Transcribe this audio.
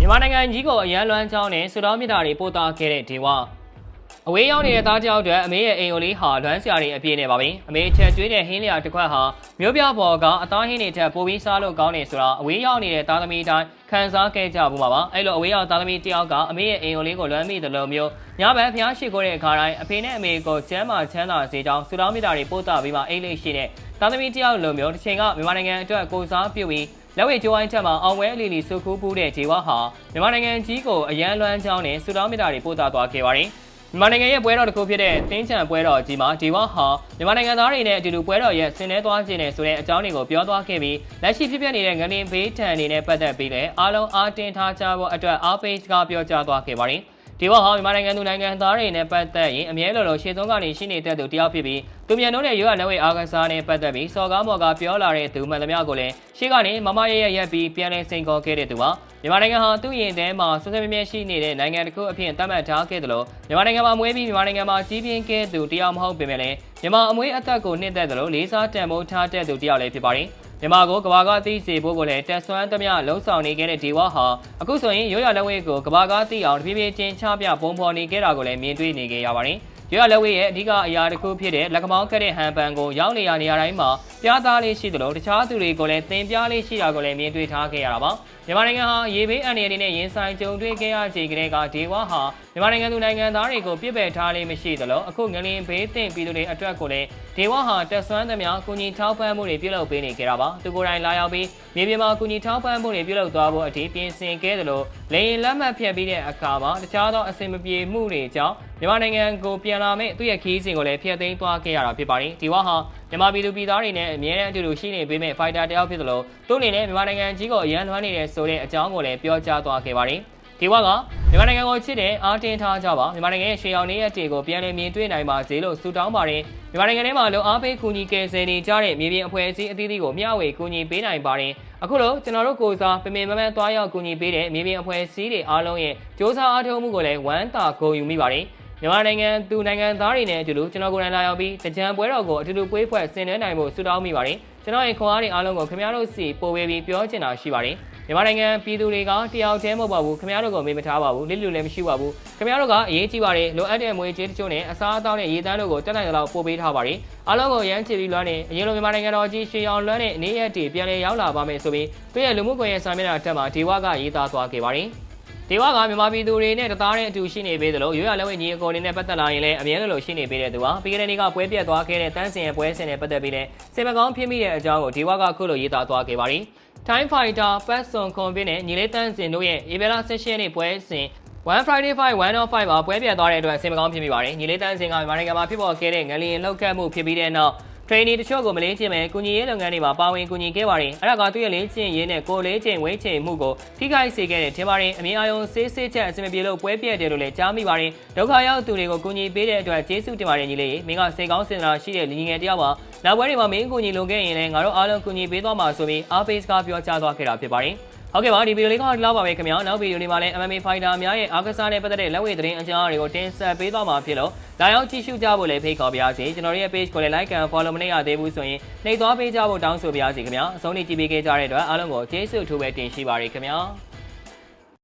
မြန်မာနိုင်ငံကြီးကိုအရန်လွမ်းချောင်းနဲ့ဆူတောင်းမြစ်တာတွေပို့တာခဲ့တဲ့ဒေဝအဝေးရောက်နေတဲ့သားတယောက်အတွက်အမေရဲ့အိမ်ကိုလေးဟာလွမ်းစရာတွေအပြည့်နေပါပြီအမေချက်ကျွေးတဲ့ဟင်းလျာတစ်ခွက်ဟာမျိုးပြပေါ်ကအသားဟင်းတွေထက်ပိုပြီးစားလို့ကောင်းနေဆိုတာအဝေးရောက်နေတဲ့သားသမီးတိုင်းခံစားခဲ့ကြဘူးပါပါအဲ့လိုအဝေးရောက်သားသမီးတယောက်ကအမေရဲ့အိမ်ကိုလေးကိုလွမ်းမိတယ်လို့မျိုးညဘက်ဖျားရှိခိုးတဲ့အခါတိုင်းအဖေနဲ့အမေကိုကျမ်းမာချမ်းသာစေကြောင်းဆူတောင်းမြစ်တာတွေပို့တာပြီးမှအိတ်လေးရှိတဲ့သားသမီးတယောက်လိုမျိုးတစ်ချိန်ကမြန်မာနိုင်ငံအတွက်ကိုစားပြုပြီး လက်ဝဲကျိုးအိုင်းချက်မှာအောင်ဝဲအလီလီစုခုပူးတဲ့ဂျေဝါဟာမြန်မာနိုင်ငံကြီးကိုအရန်လွမ်းချောင်းနဲ့ဆူတောင်းမြစ်တာတွေပို့တာသွားခဲ့ပါတယ်။မြန်မာနိုင်ငံရဲ့ပွဲတော်တစ်ခုဖြစ်တဲ့တင်းချန်ပွဲတော်ကြီးမှာဂျေဝါဟာမြန်မာနိုင်ငံသားတွေနဲ့အတူတူပွဲတော်ရဲ့ဆင်နွှဲသွားခြင်းနဲ့ဆိုတဲ့အကြောင်းတွေကိုပြောသွားခဲ့ပြီးလက်ရှိဖြစ်ပျက်နေတဲ့ငလင်ဘေးထန်အနေနဲ့ပတ်သက်ပြီးလည်းအားလုံးအားတင်ထားကြဖို့အတွက်အားပေးစကားပြောကြားသွားခဲ့ပါတယ်။ ဒီဘောဟာမြန်မာနိုင်ငံသူနိုင်ငံသားတွေနဲ့ပတ်သက်ရင်အမြဲလိုလိုရှေ့ဆုံးကနေရှိနေတဲ့သူတယောက်ဖြစ်ပြီးသူမြန်တို့နဲ့ရွေးရလက်ဝဲအားကစားနဲ့ပတ်သက်ပြီးစော်ကားမော်ကပြောလာတဲ့သူမှန်သမျှကိုလည်းရှေ့ကနေမမရရရက်ပြီးပြန်လည်စိန်ခေါ်ခဲ့တဲ့သူပါမြန်မာနိုင်ငံဟာသူ့ရင်ထဲမှာဆွဆွမြဲမြဲရှိနေတဲ့နိုင်ငံတစ်ခုအဖြစ်သတ်မှတ်ထားခဲ့တယ်လို့မြန်မာနိုင်ငံမှာမွေးပြီးမြန်မာနိုင်ငံမှာကြီးပြင်းခဲ့သူတယောက်မဟုတ်ပေမဲ့လည်းမြန်မာအမွေးအသက်ကိုနှစ်သက်တယ်လို့လေးစားတန်ဖိုးထားတဲ့သူတယောက်လည်းဖြစ်ပါတယ် မြန်မာကိုကဘာကသိစေဖို့ကိုလည်းတက်ဆွမ်းသမျှလှုံ့ဆော်နေခဲ့တဲ့ဒီဝါဟာအခုဆိုရင်ရိုးရလက်ဝဲကိုကဘာကသိအောင်တပြေးပြေးချင်းချပြပုံဖော်နေခဲ့တာကိုလည်းမြင်တွေ့နေခဲ့ရပါတယ်။ရိုးရလက်ဝဲရဲ့အဓိကအရာတစ်ခုဖြစ်တဲ့လက်ကမောင်းကတဲ့ဟန်ပန်ကိုရောက်နေရနေရာတိုင်းမှာပြားသားလေးရှိသလိုတခြားသူတွေကိုလည်းသင်ပြားလေးရှိတာကိုလည်းမြင်တွေ့ထားခဲ့ရတာပါ။မြန်မာနိုင်ငံဟာရေဘေးအန္တရာယ်တွေနဲ့ရင်ဆိုင်ကြုံတွေ့ခဲ့ရချိန်ကတည်းကဒေဝါဟာ မြန်မာနိုင်ငံသူနိုင်ငံသားတွေကိုပြစ်ပယ်ထားလေးမရှိသလိုအခုငလင်ဘေးသင့်ပြည်သူတွေအတွက်ကိုလည်းဒေဝါဟာတက်ဆွမ်းသမျှကုညီထောက်ပံ့မှုတွေပြုလုပ်ပေးနေကြတာပါသူကိုယ်တိုင်လာရောက်ပြီးမြေပြင်မှာကုညီထောက်ပံ့မှုတွေပြုလုပ်သွားဖို့အထိပြင်ဆင်ခဲ့သလိုလေရင်လက်မှတ်ဖြတ်ပြီးတဲ့အခါမှာတခြားသောအဆင်မပြေမှုတွေကြောင့်မြန်မာနိုင်ငံကိုပြန်လာမဲ့သူ့ရဲ့ခီးစဉ်ကိုလည်းဖျက်သိမ်းသွားခဲ့ရတာဖြစ်ပါတယ်ဒီဝါဟာမြန်မာပြည်သူပြည်သားတွေနဲ့အမြဲတမ်းအတူတူရှိနေပေးမဲ့ဖိုက်တာတယောက်ဖြစ်သလိုသူ့အနေနဲ့မြန်မာနိုင်ငံကြီးကိုအရန်လွှမ်းနေတဲ့ဆိုတဲ့အကြောင်းကိုလည်းပြောကြားသွားခဲ့ပါတယ် ဒီဝါကမြန်မာနိုင်ငံကိုချစ်တဲ့အားတင်းထားကြပါမြန်မာနိုင်ငံရဲ့ရှေးအောင်နေရဲ့တေကိုပြန်လည်မြင်တွေ့နိုင်ပါစေလို့ဆုတောင်းပါတယ်မြန်မာနိုင်ငံထဲမှာလုံအားပေးကူညီကယ်ဆယ်နေကြတဲ့မြေပြင်အဖွဲ့အစည်းအသီးသီးကိုမျှဝေကူညီပေးနိုင်ပါတယ်အခုလိုကျွန်တော်တို့ကိုစားပင်ပင်မမန်းသွားရောက်ကူညီပေးတဲ့မြေပြင်အဖွဲ့အစည်းတွေအားလုံးရဲ့စ조사အားထုတ်မှုကိုလည်းဝမ်းသာဂုဏ်ယူမိပါတယ်မြန်မာနိုင်ငံသူနိုင်ငံသားတွေနဲ့အတူတူကျွန်တော်ကိုယ်တိုင်လာရောက်ပြီးတကြံပွဲတော်ကိုအတူတူပွေးဖွဲ့ဆင်နွှဲနိုင်ဖို့ဆုတောင်းမိပါတယ်ကျွန်တော်ရဲ့ခွန်အားတွေအားလုံးကိုခင်ဗျားတို့စီပို့ဝေပြီးပြောချင်တာရှိပါတယ် မြန်မာနိုင်ငံပြည်သူတွေကတယောက်တည်းမဟုတ်ပါဘူးခင်ဗျားတို့ကိုမေးမထားပါဘူးလစ်လူလည်းမရှိပါဘူးခင်ဗျားတို့ကအရေးကြီးပါတယ်လိုအပ်တဲ့မွေးကြေးတချို့နဲ့အစားအသောက်နဲ့ရေတန်းတို့ကိုတက်နိုင်သလောက်ပို့ပေးထားပါတယ်အားလုံးကိုရမ်းချပြီးလွှမ်းနေအရင်လိုမြန်မာနိုင်ငံတော်ကြီးရွှေရောင်လွှမ်းတဲ့အနေရက်တွေပြန်လည်ရောက်လာပါမယ်ဆိုပြီးသူ့ရဲ့လူမှုကွန်ရက်စာမျက်နှာတက်မှာဒေဝကရေးသားသွားခဲ့ပါတယ်ဒေဝကမြန်မာပြည်သူတွေနဲ့တသားတဲ့အတူရှိနေပေးသလိုရိုးရလက်ဝဲညီအကိုတွေနဲ့ပတ်သက်လာရင်လည်းအမြဲတမ်းရှိနေပေးတဲ့သူပါပြီးခဲ့တဲ့နေ့ကပွဲပြတ်သွားခဲ့တဲ့တန်းစင်ရဲ့ပွဲစဉ်နဲ့ပတ်သက်ပြီးလည်းစေမကောင်းဖြစ်မိတဲ့အကြောင်းကိုဒေဝကခုလိုရေးသားသွားခဲ့ပါတယ် Time Fighter Pat Son Convin နဲ့ညီလေးတန်းစင်တို့ရဲ့ဧပြီလ16ရက်နေ့ပွဲစဉ် One Friday Fight 105မှာပွဲပြတ်သွားတဲ့အတွက်အဆင်မကောင်းဖြစ်မိပါတယ်ညီလေးတန်းစင်ကမြန်မာနိုင်ငံမှာဖြစ်ပေါ်ခဲ့တဲ့ငလျင်လှုပ်ခတ်မှုဖြစ်ပြီးတဲ့နောက် training တချို့ကိုမလေးကျင်မဲ့ကုညီရေးလုပ်ငန်းတွေမှာပါဝင်ကုညီခဲ့ပါတယ်အဲ့ဒါကသူ့ရဲ့လေးကျင်ရေးနဲ့ကိုလေးကျင်ဝိတ်ကျင်မှုကိုထိခိုက်စေခဲ့တဲ့ထင်ပါတယ်အမြင်အာရုံဆေးဆေးချက်အဆင်မပြေလို့ပွဲပြတ်တယ်လို့လည်းကြားမိပါတယ်ဒုက္ခရောက်သူတွေကိုကုညီပေးတဲ့အတွက်ကျေးဇူးတင်ပါတယ်ညီလေးမင်းကစိတ်ကောင်းစင်တာရှိတဲ့ညီငယ်တယောက်ပါနောက်ပွဲတွေမှာမင်းကုညီလိုခဲ့ရင်လည်းငါတို့အားလုံးကုညီပေးသွားမှာဆိုပြီးအားပေးစကားပြောကြားသွားခဲ့တာဖြစ်ပါတယ် ဟုတ်ကဲ့ပါဒီဗီဒီယိုလေးကတော့ဒီလောက်ပါပဲခင်ဗျာနောက်ဗီဒီယိုလေးမှာလည်း MMA Fighter များရဲ့အားကစားနဲ့ပတ်သက်တဲ့လက်ဝဲသတင်းအကြောင်းတွေကိုတင်ဆက်ပေးသွားမှာဖြစ်လို့လာရောက်ကြည့်ရှုကြဖို့လည်းဖိတ်ခေါ်ပါရစေကျွန်တော်တို့ရဲ့ page ကိုလည်း like and follow မနေရသေးဘူးဆိုရင်နှိပ်သွားပေးကြဖို့တောင်းဆိုပါရစေခင်ဗျာအဆုံးထိကြည့်ပေးခဲ့ကြတဲ့အတွက်အားလုံးကိုကျေးဇူးအထူးပဲတင်ရှိပါရခင်ဗျာ